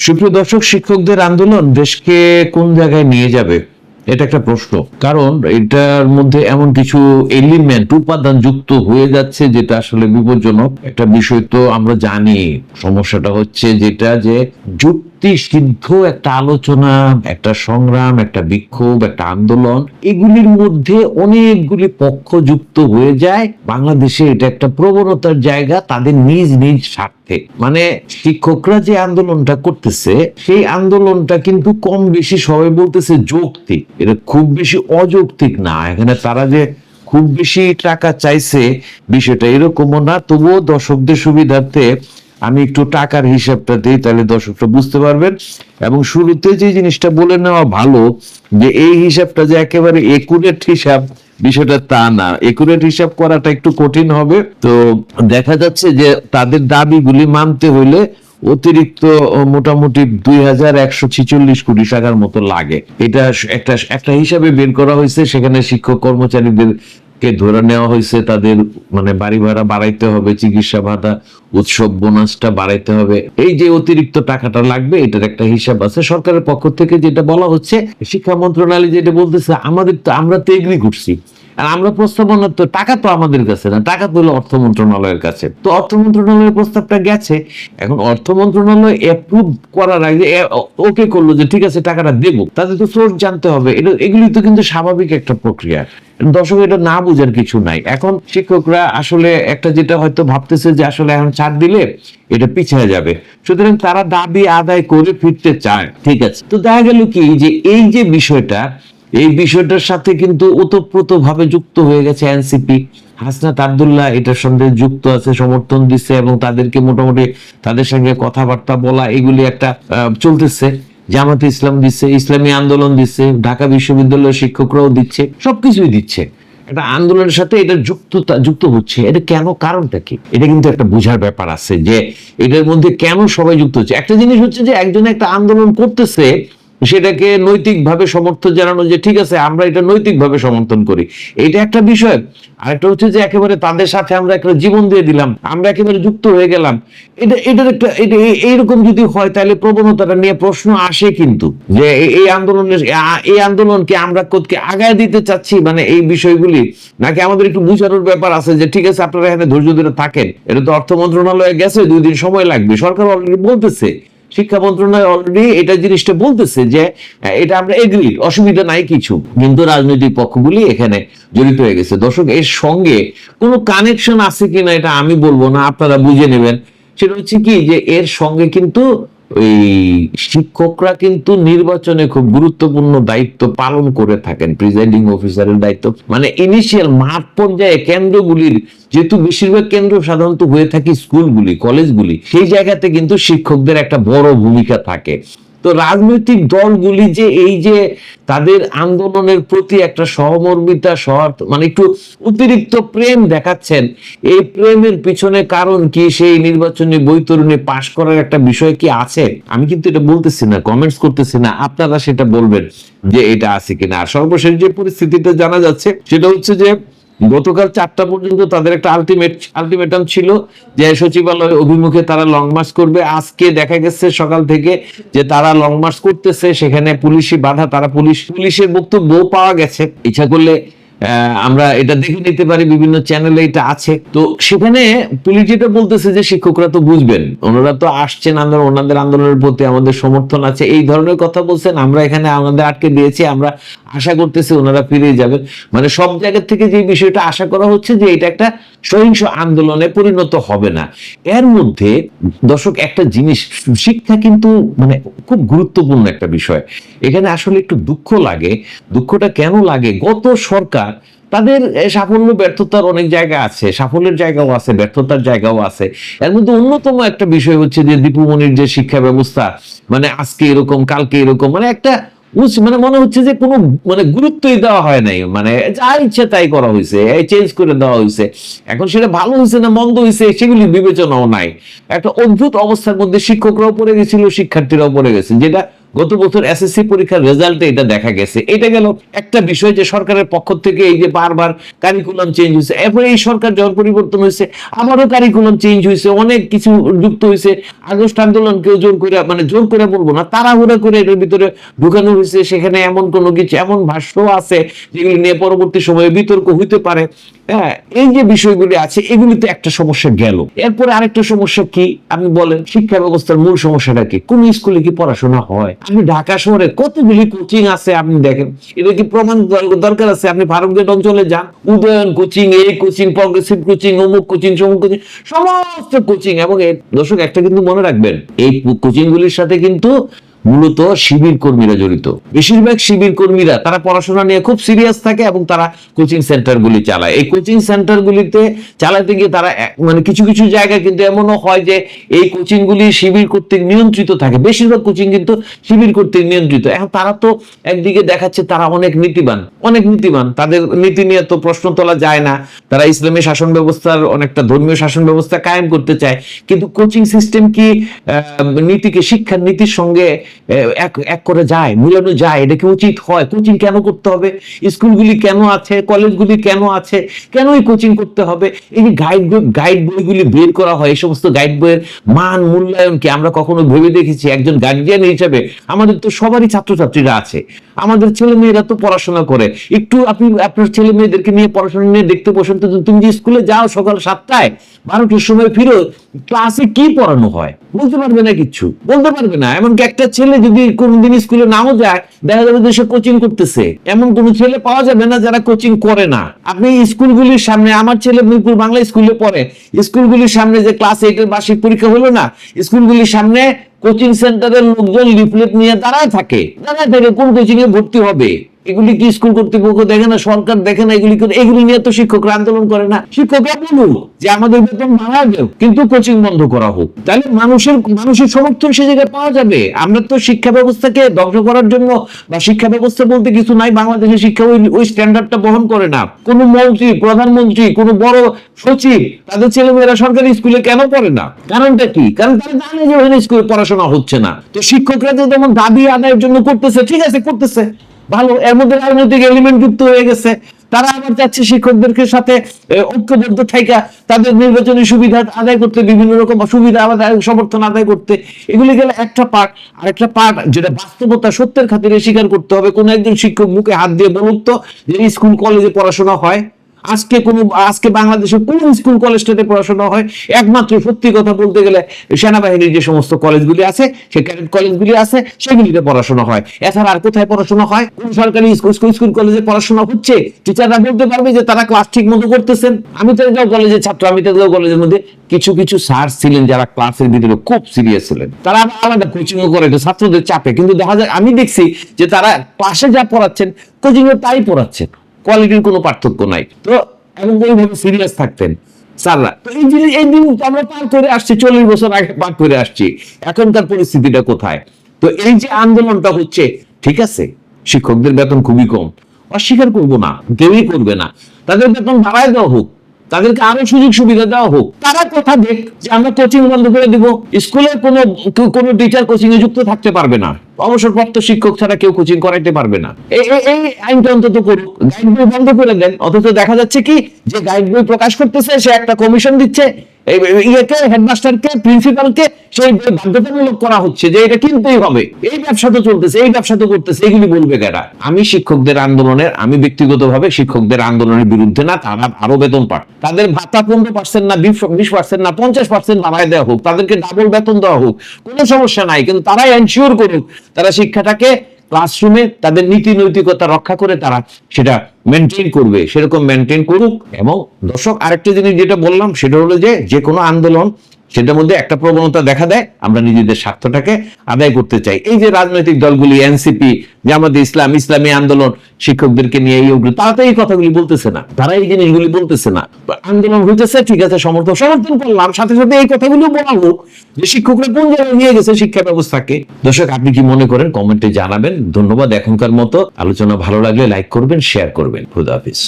সুপ্রিয় দর্শক, শিক্ষকদের আন্দোলন দেশকে কোন জায়গায় নিয়ে যাবে? এটা একটা প্রশ্ন। কারণ এটার মধ্যে এমন কিছু এলিমেন্ট উপাদান যুক্ত হয়ে যাচ্ছে যেটা আসলে বিপজ্জনক একটা বিষয়। তো আমরা জানি, সমস্যাটা হচ্ছে যেটা যে যুক্তি সিদ্ধ একটা আলোচনা, একটা সংগ্রাম, একটা বিক্ষোভ, একটা আন্দোলন, এগুলির মধ্যে অনেকগুলি পক্ষ যুক্ত হয়ে যায়। বাংলাদেশে এটা একটা প্রবণতার জায়গা, তাদের নিজ নিজ স্বার্থে। মানে শিক্ষকরা যে আন্দোলনটা করতেছে, সেই আন্দোলনটা কিন্তু কম বেশি সবাই বলতেছে যৌক্তিক। এটা খুব বেশি অযৌক্তিক না। এখানে তারা যে খুব বেশি টাকা চাইছে, বিষয়টা এরকমও না। তবুও দর্শকদের সুবিধার্থে আমি একটু টাকার হিসাবটা দিই, তাহলে দর্শকটা বুঝতে পারবেন। এবং শুরুতে যে জিনিসটা বলে নেওয়া ভালো, যে এই হিসাবটা যে একেবারে একুরেট হিসাব, বিষয়টা তা না। একুরেট হিসাব করাটা একটু কঠিন হবে। তো দেখা যাচ্ছে যে তাদের দাবিগুলি মানতে হইলে অতিরিক্ত মোটামুটি দুই হাজার একশো কোটি টাকার মতো লাগে। এটা একটা একটা হিসাবে বের করা হয়েছে, সেখানে শিক্ষক কর্মচারীদের কে ধরে নেওয়া হয়েছে তাদের মানে বাড়ি ভাড়া বাড়াইতে হবে, চিকিৎসা ভাতা, উৎসব বোনাসটা বাড়াইতে হবে। এই যে অতিরিক্ত টাকাটা লাগবে, এটার একটা হিসাব আছে। সরকারের পক্ষ থেকে যেটা বলা হচ্ছে, শিক্ষা মন্ত্রণালয় যেটা বলতেছে, আমাদের তো, আমরা তো এগ্রি করছি। আর আমরা প্রস্তাবনা তো, টাকা তো আমাদের কাছে না, টাকা তো হলো অর্থ মন্ত্রণালয়ের কাছে। তো অর্থ মন্ত্রণালয়ের প্রস্তাবটা গেছে। এখন অর্থ মন্ত্রণালয় অ্যাপ্রুভ করার আগে ওকে করল যে, ঠিক আছে, টাকাটা দেবো। তাদের তো সোর্স জানতে হবে। এটা, এগুলি তো কিন্তু স্বাভাবিক একটা প্রক্রিয়া। দর্শক, এটা না বুঝার কিছু নাই। এখন শিক্ষকরা আসলে একটা যেটা হয়তো ভাবতেছে যে, আসলে এখন ছাড় দিলে এটা পিছিয়ে যাবে। সুতরাং তারা দাবি আদায় করে ফিরতে চায়। ঠিক আছে। তো দেখা গেল কি যে, এই যে বিষয়টা এই বিষয়টার সাথে কিন্তু ওতপ্রোত ভাবে যুক্ত হয়ে গেছে এনসিপি। হাসনাত আবদুল্লাহ এটার সঙ্গে যুক্ত আছে, সমর্থন দিচ্ছে এবং তাদেরকে মোটামুটি তাদের সঙ্গে কথাবার্তা বলা এগুলি একটা চলতেছে। জামাতে ইসলাম দিচ্ছে, ইসলামী আন্দোলন দিচ্ছে, ঢাকা বিশ্ববিদ্যালয়ের শিক্ষকরাও দিচ্ছে, সবকিছুই দিচ্ছে। একটা আন্দোলনের সাথে এটা যুক্ত যুক্ত হচ্ছে। এটা কেন, কারণটা কি? এটা কিন্তু একটা বোঝার ব্যাপার আছে যে এটার মধ্যে কেন সবাই যুক্ত হচ্ছে। একটা জিনিস হচ্ছে যে একজন একটা আন্দোলন করতেছে সেটাকে নৈতিকভাবে সমর্থন জানানো যে, ঠিক আছে, আমরা এটা নৈতিকভাবে সমর্থন করি। এটা একটা বিষয়। আরেকটা হচ্ছে যে, একেবারে তাদের সাথে আমরা একটা জীবন দিয়ে দিলাম, আমরা একেবারে যুক্ত হয়ে গেলাম। এটা, এটার একটা, এটা এইরকম যদি হয়, তাহলে প্রবণতাটা নিয়ে প্রশ্ন আসে কিন্তু যে, এই- আন্দোলনের এই আন্দোলনকে আমরা কোথকে আগায় দিতে চাচ্ছি? মানে এই বিষয়গুলি, নাকি আমাদের একটু বুঝানোর ব্যাপার আছে যে, ঠিক আছে, আপনারা এখানে ধৈর্য ধরে থাকেন। এটা তো অর্থ মন্ত্রণালয়ে গেছে, দুই দিন সময় লাগবে। সরকার অলরেডি বলতেছে শিক্ষা মন্ত্রণালয় অলরেডি এটা জিনিসটা বলতেছে যে, এটা আমরা এগ্রি অসুবিধা নাই কিছু। কিন্তু রাজনৈতিক পক্ষগুলি এখানে জড়িত হয়ে গেছে। দর্শক, এর সঙ্গে কোনো কানেকশন আছে কিনা এটা আমি বলব না, আপনারা বুঝে নেবেন। সেটা হচ্ছে কি যে, এর সঙ্গে কিন্তু ওই শিক্ষকরা কিন্তু নির্বাচনে খুব গুরুত্বপূর্ণ দায়িত্ব পালন করে থাকেন প্রিজাইডিং অফিসারের দায়িত্ব। মানে ইনিশিয়াল মাঠ পর্যায়ে কেন্দ্রগুলির যেহেতু বেশিরভাগ কেন্দ্র সাধারণত হয়ে থাকে স্কুলগুলি, কলেজগুলি, সেই জায়গাতে কিন্তু শিক্ষকদের একটা বড় ভূমিকা থাকে। তো রাজনৈতিক দলগুলি যে এই যে তাদের আন্দোলনের প্রতি একটা সহমর্মিতা, সহার্থ মানে একটু অতিরিক্ত প্রেম দেখাচ্ছেন, এই প্রেমের পিছনে কারণ কি? সেই নির্বাচনী বৈতরণী পাশ করার একটা বিষয় কি আছে? আমি কিন্তু এটা বলতেছি না কমেন্টস করতেছি না, আপনারা সেটা বলবেন যে এটা আছে কিনা। আর সর্বশেষ যে পরিস্থিতিটা জানা যাচ্ছে, সেটা হচ্ছে যে গতকাল চারটা পর্যন্ত তাদের একটা আলটিমেট আলটিমেটাম ছিল যে সচিবালয় অভিমুখে তারা লং মার্চ করবে। আজকে দেখা গেছে সকাল থেকে যে তারা লং মার্চ করতেছে, সেখানে পুলিশি বাধা, তারা পুলিশ, পুলিশের বক্তব্য পাওয়া গেছে। ইচ্ছা করলে আমরা এটা দেখে নিতে পারি, বিভিন্ন চ্যানেলে এটা আছে। তো সেখানে পুলিশ যেটা বলতেছে যে শিক্ষকরা তো বুঝবেন, ওনারা তো আসছেন আন্দোলন, ওনাদের আন্দোলনের প্রতি আমাদের সমর্থন আছে। এই ধরনের কথা বলছেন, আমরা এখানে আমাদের আটকে দিয়েছি, আমরা আশা করতেছি ওনারা ফিরে যাবেন। মানে সব জায়গা থেকে যে বিষয়টা আশা করা হচ্ছে যে এটা একটা সহিংস আন্দোলনে পরিণত হবে না। এর মধ্যে দর্শক, একটা জিনিস, শিক্ষা কিন্তু মানে খুব গুরুত্বপূর্ণ একটা বিষয়। এখানে আসলে একটু দুঃখ লাগে। দুঃখটা কেন লাগে? গত সরকার তাদের সাফল্য, ব্যর্থতার অনেক জায়গা আছে। সাফল্যের জায়গাও আছে, ব্যর্থতার জায়গাও আছে। এর মধ্যে অন্যতম একটা বিষয় হচ্ছে যে দীপুমণির যে শিক্ষা ব্যবস্থা মানে আজকে এরকম, কালকে এরকম মানে একটা মানে মনে হচ্ছে যে কোনো মানে গুরুত্বই দেওয়া হয় নাই। মানে যা ইচ্ছে তাই করা হয়েছে চেঞ্জ করে দেওয়া হয়েছে এখন সেটা ভালো হয়েছে না মন্দ হয়েছে সেগুলি বিবেচনাও নাই। একটা অদ্ভুত অবস্থার মধ্যে শিক্ষকরাও পড়ে গেছিল, শিক্ষার্থীরাও পড়ে গেছে, যেটা গত বছর এসএসসি পরীক্ষার রেজাল্টে এটা দেখা গেছে। এটা গেল একটা বিষয় যে সরকারের পক্ষ থেকে এই যে বারবার কারিকুলাম চেঞ্জ হয়েছে। এরপরে এই সরকার যখন পরিবর্তন হয়েছে আবারও কারিকুলাম চেঞ্জ হয়েছে, অনেক কিছু যুক্ত হয়েছে। আগস্ট আন্দোলন কেউ জোর করে মানে জোর করে বলব না, তাড়াহুড়া করে এর ভিতরে ঢুকানো হয়েছে। সেখানে এমন কোনো কিছু, এমন ভাষ্য আছে যেগুলি নিয়ে পরবর্তী সময়ে বিতর্ক হইতে পারে। হ্যাঁ এই যে বিষয়গুলি আছে, এগুলিতে একটা সমস্যা গেল। এরপরে আরেকটা সমস্যা কি? আপনি বলেন, শিক্ষা ব্যবস্থার মূল সমস্যাটা কি? কোন স্কুলে কি পড়াশোনা হয়? আপনি ঢাকা শহরে কতগুলি কোচিং আছে আপনি দেখেন। এটা কি প্রমাণ দরকার আছে? আপনি ফারুকগেট অঞ্চলে যান, উদয়ন কোচিং এই কোচিং প্রগ্রেসিভ কোচিং অমুক কোচিং সমুক কোচিং সমস্ত কোচিং এবং দর্শক, একটা কিন্তু মনে রাখবেন, এই কোচিং গুলির সাথে কিন্তু মূলত শিবির কর্মীরা জড়িত। বেশিরভাগ শিবির কর্মীরা তারা পড়াশোনা নিয়ে খুব সিরিয়াস থাকে এবং তারা কোচিং সেন্টারগুলি চালায়। এই কোচিং সেন্টারগুলিতে চালাতে গিয়ে তারা মানে কিছু কিছু জায়গায় কিন্তু এমনও হয় যে এই কোচিংগুলি শিবির কর্তৃক নিয়ন্ত্রিত থাকে। বেশিরভাগ কোচিং কিন্তু শিবির কর্তৃক নিয়ন্ত্রিত। এখন তারা তো একদিকে দেখাচ্ছে তারা অনেক নীতিবান। অনেক নীতিবান। তাদের নীতি নিয়ে তো প্রশ্ন তোলা যায় না। তারা ইসলামী শাসন ব্যবস্থার অনেকটা ধর্মীয় শাসন ব্যবস্থা কায়েম করতে চায়। কিন্তু কোচিং সিস্টেম কি নীতিকে শিক্ষার নীতির সঙ্গে এক এক করে যায়, মিলানো যায়, এটা কি উচিত হয়? কোচিং কেন করতে হবে? স্কুলগুলি কেন আছে? কলেজগুলি কেন আছে? কেন এই কোচিং করতে হবে? এই যে গাইড গাইড বইগুলি বের করা হয়, এই সমস্ত গাইড বইয়ের মান মূল্যায়ন কি আমরা কখনো ভেবে দেখেছি? একজন গার্জিয়ান হিসেবে আমাদের তো সবারই ছাত্রছাত্রীরা আছে। আমাদের ছেলে মেয়েরা তো পড়াশোনা করে। একটু আপনি, আপনার ছেলে মেয়েদেরকে নিয়ে পড়াশোনা নিয়ে দেখতে বসেন তো, তুমি যে স্কুলে যাও সকাল সাতটায়, বারোটার সময় ফিরো ক্লাসে কি পড়ানো হয়? বলতে পারবে না কিচ্ছু, বলতে পারবে না। এমনকি একটা ছেলে যদি কোনোদিন স্কুলে নাও যায়, দেখা যাবে যে সে কোচিং করতেছে। এমন কোন ছেলে পাওয়া যাবে না যারা কোচিং করে না। আপনি স্কুলগুলির সামনে, আমার ছেলে মিরপুর বাংলা স্কুলে পড়ে, স্কুলগুলির সামনে যে ক্লাস এইটের বার্ষিক পরীক্ষা হলো না, স্কুলগুলির সামনে কোচিং সেন্টারের লোকজন লিফলেট নিয়ে দাঁড়ায় থাকে। দাঁড়ায় থাকে, কোন কোচিং এ ভর্তি হবে? এগুলি কি স্কুল কর্তৃপক্ষ দেখে না, সরকার দেখে না, এগুলি এগুলি নিয়ে তো শিক্ষকরা আন্দোলন করে না। শিক্ষকরা বলুক যে আমাদের বেতন বাড়া দেও কিন্তু কোচিং বন্ধ করা হোক। তাহলে মানুষের মানুষের সমর্থন সে জায়গায় পাওয়া যাবে। আমরা তো শিক্ষা ব্যবস্থাকে ধ্বংস করার জন্য বা শিক্ষা ব্যবস্থা বলতে কিছু নাই, বাংলাদেশের শিক্ষা ওই ওই স্ট্যান্ডার্ডটা বহন করে না। কোনো মন্ত্রী, প্রধানমন্ত্রী, কোনো বড় সচিব, তাদের ছেলেমেয়েরা সরকারি স্কুলে কেন পড়ে না? কারণটা কি? কারণ তারা জানে যে ওখানে স্কুলে পড়াশোনা হচ্ছে না। তো শিক্ষকরা যে যেমন দাবি আদায়ের জন্য করতেছে। ঠিক আছে, করতেছে। ভালো, এর মধ্যে রাজনৈতিক এলিমেন্ট যুক্ত হয়ে গেছে। তারা আবার চাচ্ছে শিক্ষকদেরকে সাথে ঐক্যবদ্ধ থাইকা, তাদের নির্বাচনী সুবিধা আদায় করতে, বিভিন্ন রকম সুবিধা আদায় সমর্থন আদায় করতে। এগুলি গেলে একটা পার্ট আর একটা পার্ট যেটা বাস্তবতা সত্যের খাতিরে স্বীকার করতে হবে। কোন একজন শিক্ষক মুখে হাত দিয়ে বলুক তো যে স্কুল, কলেজে পড়াশোনা হয়। আজকে কোন, আজকে বাংলাদেশের কোন স্কুল কলেজটাতে পড়াশোনা হয়? একমাত্র সত্যি কথা বলতে গেলে সেনাবাহিনীর যে সমস্ত কলেজগুলি আছে, সে ক্যাডেট কলেজগুলি আছে, সেগুলিতে পড়াশোনা হয়। এছাড়া আর কোথায় পড়াশোনা হয়? কোন সরকারি স্কুল স্কুল কলেজে পড়াশোনা হচ্ছে? টিচাররা বলতে পারবে যে তারা ক্লাস ঠিক মতো করতেছেন। আমি তেজগাঁও কলেজের ছাত্র, আমি তেজগাঁও কলেজের মধ্যে। কিছু কিছু স্যার ছিলেন যারা ক্লাসের ভিতরে খুব সিরিয়াস ছিলেন। তারা আলাদা কোচিং করে ছাত্রদের চাপে। কিন্তু দেখা যায়, আমি দেখছি যে তারা ক্লাসে যা পড়াচ্ছেন কোচিং তাই পড়াচ্ছেন। কোয়ালিটির কোনো পার্থক্য নাই। তো এবং ওইভাবে সিরিয়াস থাকতেন। স্যাররা, তো এই জিনিস এই দিন আমরা পার করে আসছি, চল্লিশ বছর আগে পার করে আসছি। এখনকার পরিস্থিতিটা কোথায়? তো এই যে আন্দোলনটা হচ্ছে, ঠিক আছে, শিক্ষকদের বেতন খুবই কম। অস্বীকার করব না, কেউই করবে না। তাদের বেতন বাড়ায় দেওয়া হোক, তাদেরকে আরও সুযোগ সুবিধা দেওয়া হোক, তারা কথা দেখ যে আমরা কোচিং বন্ধ করে দিব। স্কুলের কোনো কোনো টিচার কোচিং এ যুক্ত থাকতে পারবে না। অবসরপ্রাপ্ত শিক্ষক ছাড়া কেউ কোচিং করাইতে পারবে না। এই আইনটা অন্তত করুক গাইড বই বন্ধ করে দেন, অথচ দেখা যাচ্ছে কি যে গাইড বই প্রকাশ করতেছে, সে একটা কমিশন দিচ্ছে ইয়েকে হেডমাস্টারকে প্রিন্সিপালকে সেই বাধ্যতামূলক করা হচ্ছে যে এটা কিনতেই হবে। এই ব্যবসা তো চলতেছে, এই ব্যবসা তো করতেছে বলবে আমি শিক্ষকদের আন্দোলনের, আমি ব্যক্তিগতভাবে শিক্ষকদের আন্দোলনের বিরুদ্ধে না, তারা আরও বেতন পাক। তাদের ভাতা পনেরো পার্সেন্ট না, বিশ পার্সেন্ট না, পঞ্চাশ পার্সেন্ট বাড়ায় দেওয়া হোক, তাদেরকে ডাবল বেতন দেওয়া হোক, কোনো সমস্যা নাই, কিন্তু তারা এনশিওর করুক তারা শিক্ষাটাকে ক্লাসরুমে তাদের নীতি নৈতিকতা রক্ষা করে তারা সেটা মেনটেন করবে, সেরকম মেনটেন করুক। এবং দর্শক, আরেকটা জিনিস যেটা বললাম, সেটা হলো যে যে কোনো আন্দোলন সেটার মধ্যে একটা প্রবণতা দেখা দেয়, আমরা নিজেদের স্বার্থটাকে আদায় করতে চাই। এই যে রাজনৈতিক দলগুলি, এনসিপি, জামাতে ইসলাম, ইসলামী আন্দোলন, শিক্ষকদেরকে নিয়ে এই ওগুলো তারা তো এই কথাগুলি বলতেছে না। তারা এই জিনিসগুলি বলতেছে না। আন্দোলন হইতেছে, ঠিক আছে সমর্থন সমর্থন করলাম, সাথে সাথে এই কথাগুলো বলা হোক যে শিক্ষকরা কোন জায়গায় নিয়ে গেছে শিক্ষা ব্যবস্থাকে। দর্শক, আপনি কি মনে করেন? কমেন্টে জানাবেন। ধন্যবাদ এখনকার মতো। আলোচনা ভালো লাগলে লাইক করবেন, শেয়ার করবেন। খুদা হাফিজ।